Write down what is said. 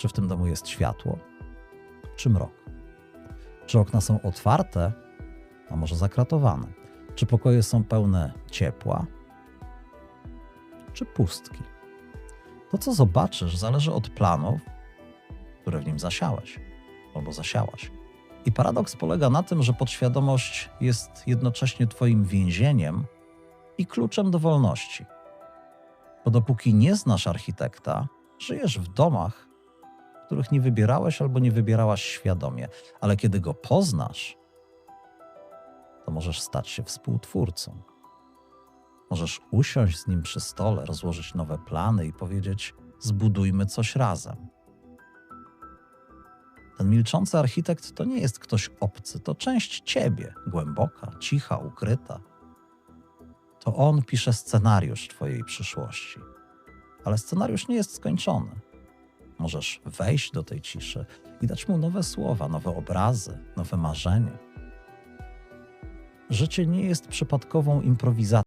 Czy w tym domu jest światło, czy mrok? Czy okna są otwarte, a może zakratowane? Czy pokoje są pełne ciepła, czy pustki? To, co zobaczysz, zależy od planów, które w nim zasiałeś albo zasiałaś. I paradoks polega na tym, że podświadomość jest jednocześnie Twoim więzieniem i kluczem do wolności. Bo dopóki nie znasz architekta, żyjesz w domach, których nie wybierałeś albo nie wybierałaś świadomie, ale kiedy go poznasz, to możesz stać się współtwórcą. Możesz usiąść z nim przy stole, rozłożyć nowe plany i powiedzieć: Zbudujmy coś razem. Ten milczący architekt to nie jest ktoś obcy, to część ciebie, głęboka, cicha, ukryta. To on pisze scenariusz twojej przyszłości. Ale scenariusz nie jest skończony. Możesz wejść do tej ciszy i dać mu nowe słowa, nowe obrazy, nowe marzenia. Życie nie jest przypadkową improwizacją.